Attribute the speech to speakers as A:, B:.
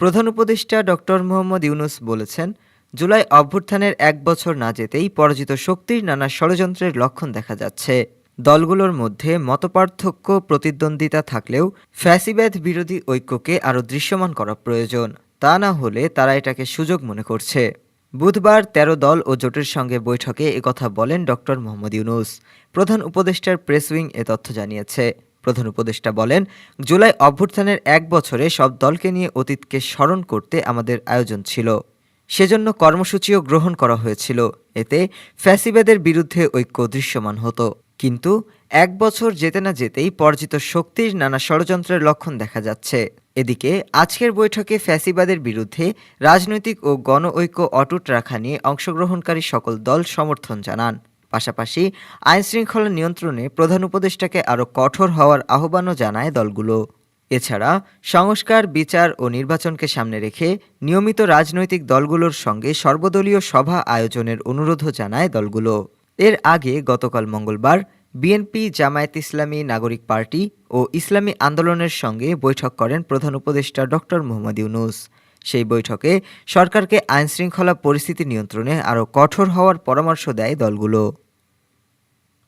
A: প্রধান উপদেষ্টা ডক্টর মোহাম্মদ ইউনুস বলেছেন, জুলাই অভ্যুত্থানের এক বছর না যেতেই পরাজিত শক্তির নানা ষড়যন্ত্রের লক্ষণ দেখা যাচ্ছে। দলগুলোর মধ্যে মতপার্থক্য, প্রতিদ্বন্দ্বিতা থাকলেও ফ্যাসিবাদ বিরোধী ঐক্যকে আরও দৃশ্যমান করা প্রয়োজন। তা না হলে তারা এটাকে সুযোগ মনে করছে। বুধবার ১৩ দল ও জোটের সঙ্গে বৈঠকে একথা বলেন ডক্টর মোহাম্মদ ইউনুস। প্রধান উপদেষ্টার প্রেস উইং এ তথ্য জানিয়েছে। প্রধান উপদেষ্টা বলেন, জুলাই অভ্যুত্থানের এক বছরে সব দলকে নিয়ে অতীতকে স্মরণ করতে আমাদের আয়োজন ছিল। সেজন্য কর্মসূচিও গ্রহণ করা হয়েছিল। এতে ফ্যাসিবাদের বিরুদ্ধে ঐক্য দৃশ্যমান হতো। কিন্তু এক বছর যেতে না যেতেই পরাজিত শক্তির নানা ষড়যন্ত্রের লক্ষণ দেখা যাচ্ছে। এদিকে, আজকের বৈঠকে ফ্যাসিবাদের বিরুদ্ধে রাজনৈতিক ও গণ ঐক্য অটুট রাখা নিয়ে অংশগ্রহণকারী সকল দল সমর্থন জানান। পাশাপাশি আইনশৃঙ্খলা নিয়ন্ত্রণে প্রধান উপদেষ্টাকে আরও কঠোর হওয়ার আহ্বানও জানায় দলগুলো। এছাড়া সংস্কার, বিচার ও নির্বাচনকে সামনে রেখে নিয়মিত রাজনৈতিক দলগুলোর সঙ্গে সর্বদলীয় সভা আয়োজনের অনুরোধও জানায় দলগুলো। এর আগে গতকাল মঙ্গলবার বিএনপি, জামায়াত ইসলামী, নাগরিক পার্টি ও ইসলামী আন্দোলনের সঙ্গে বৈঠক করেন প্রধান উপদেষ্টা ডক্টর মোহাম্মদ ইউনুস। সেই বৈঠকে সরকারকে আইনশৃঙ্খলা পরিস্থিতি নিয়ন্ত্রণে আরও কঠোর হওয়ার পরামর্শ দেয় দলগুলো।